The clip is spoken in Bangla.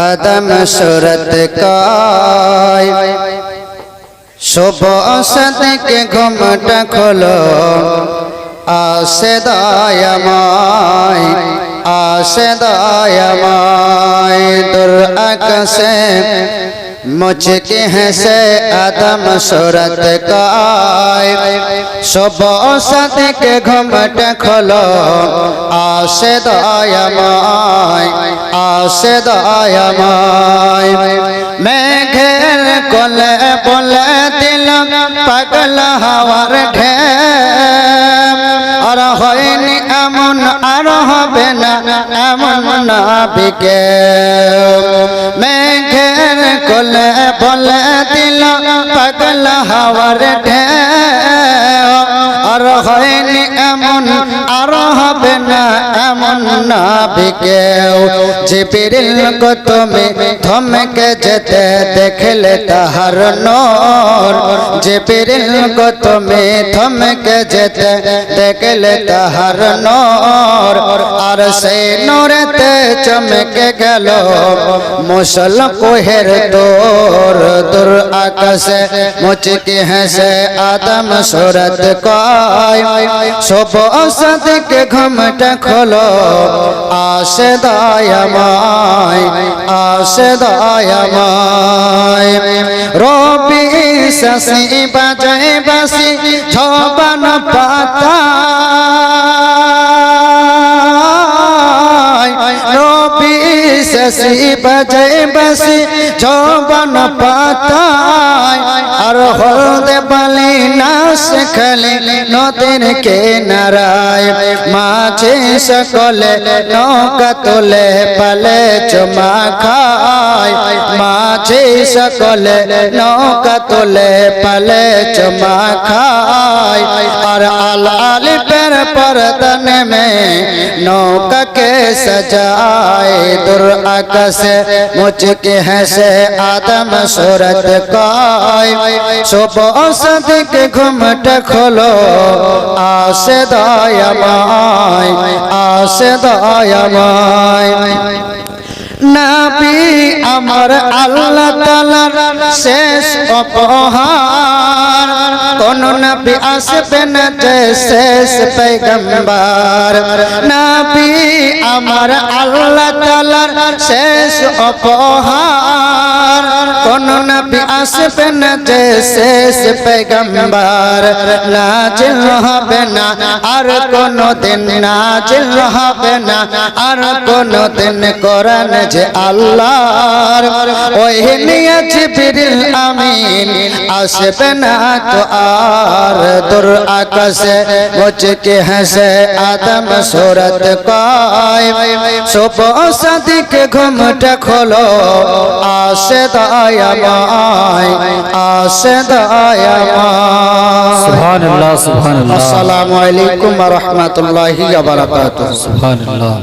আদম সুরত কায় শুভ সদকে ঘুমটা খোলো আসে দয়াময় আসে দয়াময় মুঝকে হেসে আদম সুরত কায় শুভ সদকে ঘুমটা খোলো আসে দয়াময় আসে দয়াময় মেঘের বিকে মেঘের কোলে বলে দিল পাগল হাওয়ার ঢেম এমন না বিকেও যে বিরিল গো তুমি থমকে যেতে দেখলে তাহার নর যে বিরিল গো তুমি থমকে যেতে দেখলে তাহার নর আর সেই নরেতে চমকে গেল মুসল কোহের তোর দূর আকাশে মুচকি হেসে আদম সুরত কয় শুভ সদকে ঘুমটা খোলো আসে দয়াময় আসে দয়াময়। রবি শশি বাজে বাসি ছবন পাতা। রবি শশি বাজে বাসি ছবন পাতা। আর হলদে বালি নাশ খালি নদীর কে নারায় মাঝে সকলে নৌকা তোলে পালে চমা খায় মাঝে সকলে নৌকা তোলে পালে চমা খায় আর আল আলি পের পরতন में नौका के सजाए दुर आकाशे मुझके हंसे आदम सूरत काय सुबह অসদিক ঘুমটা খোলো। আসে দয়ামায় আসে দয়ামায়। নাপি আমার আল্লাহ তালার শেষ অপহার। কোন নাবি আসবে না যে শেষ পেগম্বার নাবি আমার আল্লাহ তালার শেষ অপহার। কোন নবী আসবে না যে শেষ পেগম্বার নাজিল হবে না, আর কোন দিন নাজিল হবে না, আর কোন দিন কোরআন যে আল্লাহর ওই নিয়ে জিবরিল আমিন আসবে না তো আর দূর আকাশে মুঝকে হাসে আদম সুরত কয় শুভ সাদিক ঘুমটা খোলো আসে দয়াময় আসে দয়াময় সুবহানাল্লাহ সুবহানাল্লাহ। আসসালামু আলাইকুম ওয়া রাহমাতুল্লাহি ওয়া বারাকাতুহু। সুবহানাল্লাহ।